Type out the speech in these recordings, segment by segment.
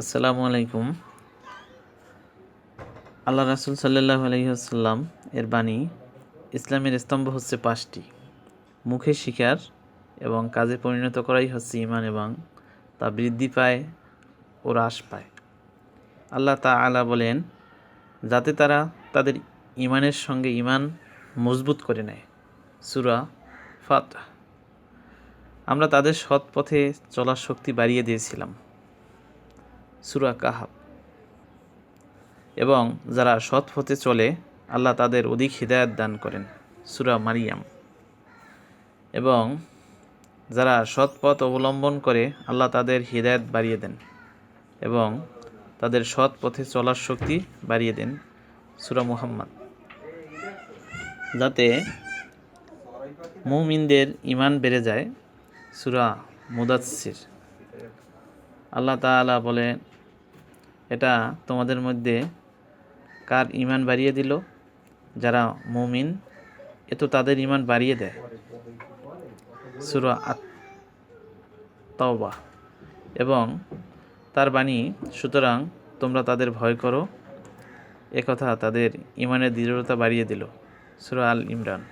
আসসালামু আলাইকুম। আল্লাহ রাসুল সাল্লাহ আলহিহাসাল্লাম এর বাণী, ইসলামের স্তম্ভ হচ্ছে পাঁচটি। মুখে শিকার এবং কাজে পরিণত করাই হচ্ছে ইমান এবং তা বৃদ্ধি পায় ও হ্রাস পায়। আল্লাহ তা আলা বলেন, যাতে তারা তাদের ইমানের সঙ্গে ইমান মজবুত করে নেয়। সুরা ফাত আমরা তাদের সৎ পথে চলার শক্তি বাড়িয়ে দিয়েছিলাম। সুরা কাহাব এবং যারা সৎ পথে চলে, আল্লাহ তাদের অধিক হৃদায়ত দান করেন, সুরা মারিয়াম। এবং যারা সৎ পথ অবলম্বন করে, আল্লাহ তাদের হৃদায়ত বাড়িয়ে দেন এবং তাদের সৎ পথে চলার শক্তি বাড়িয়ে দেন, সুরা মুহাম্মদ। যাতে মুমিনদের ইমান বেড়ে যায়, সুরা মুদাচ্ছির আল্লাহ তাআলা বলে এটা তোমাদের মধ্যে কার ইমান বাড়িয়ে দিল? যারা মুমিন, এ তো তাদের ইমান বাড়িয়ে দেয়। সুরা আত তওবা এবং তার বাণী, সুতরাং তোমরা তাদের ভয় করো। একথা তাদের ইমানের দৃঢ়তা বাড়িয়ে দিল, সুরা আল ইমরান।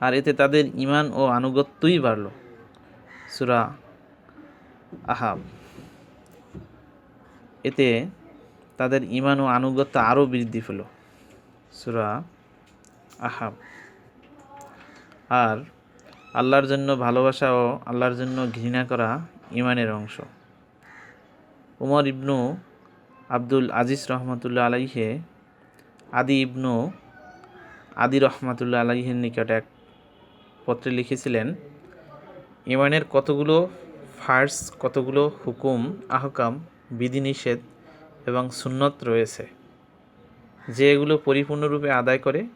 আর এতে তাদের ইমান ও আনুগত্যই বাড়ল, সুরা আহাব। এতে তাদের ইমান ও আনুগত্য আরও বৃদ্ধি পেল। সুরা আহাব। আর আল্লাহর জন্য ভালোবাসা ও আল্লাহর জন্য ঘৃণা করা ইমানের অংশ। উমর ইবনু আব্দুল আজিজ রহমতুল্লাহ আলাইহে আদি ইবনু আদি রহমতুল্লাহ আলাইহের নিকট এক পত্রে লিখেছিলেন, ইমানের কতগুলো ফার্স, কতগুলো হুকুম, আহকাম বিধিনিষেধ এবং সুন্নত রয়েছে। যে এগুলো পরিপূর্ণরূপে আদায় করে,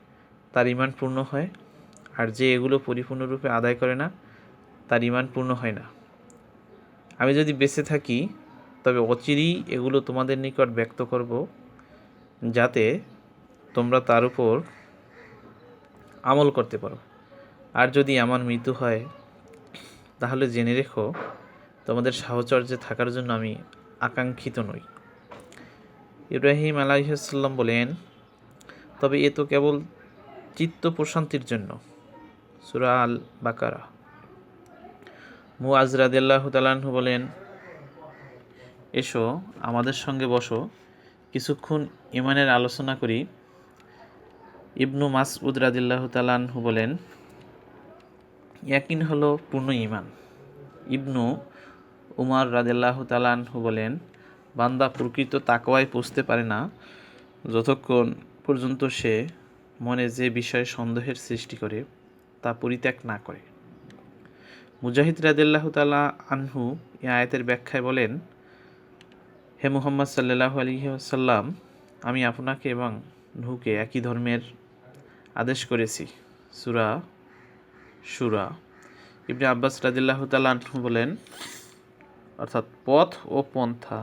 তার ইমান পূর্ণ হয়, আর যে এগুলো পরিপূর্ণরূপে আদায় করে না, তার ইমান পূর্ণ হয় না। আমি যদি বেঁচে থাকি, তবে অচিরেই এগুলো তোমাদের নিকট ব্যক্ত করব, যাতে তোমরা তার উপর আমল করতে পারো। আর যদি আমার মৃত্যু হয়, তাহলে জেনে রেখো, তোমাদের সাহচর্যে থাকার জন্য আমি আকাঙ্ক্ষিত নই। ইব্রাহিম আলাইসাল্লাম বলেন, তবে এ তো কেবল চিত্ত প্রশান্তির জন্য। সুরা আল বাকারা মু আজরাদিল্লাহ তালাহু বলেন, এসো, আমাদের সঙ্গে বসো। কিছুক্ষণ ইমানের আলোচনা করি। ইবনু মাসউদ রাদিল্লাহ তালাহু বলেন, ইয়াকিন হলো পূর্ণ ইমান ইবনু উমার রাদিল্লাহ তালাহু বলেন, বান্দা প্রকৃত তাকওয়ায় পৌঁছতে পারে না, যতক্ষণ পর্যন্ত সে মনে যে বিষয়ে সন্দেহের সৃষ্টি করে, তা পরিত্যাগ না করে। মুজাহিদ রাদিল্লাহ তালা আনহু এ আয়াতের ব্যাখ্যায় বলেন, হে মুহাম্মদ সাল্লাহ আলহিহাসাল্লাম আমি আপনাকে এবং নুহুকে একই ধর্মের আদেশ করেছি। সুরা সুরা ইবনে আব্বাস রাদিল্লাহ তালাহু বলেন অর্থাৎ পথ ও পন্থা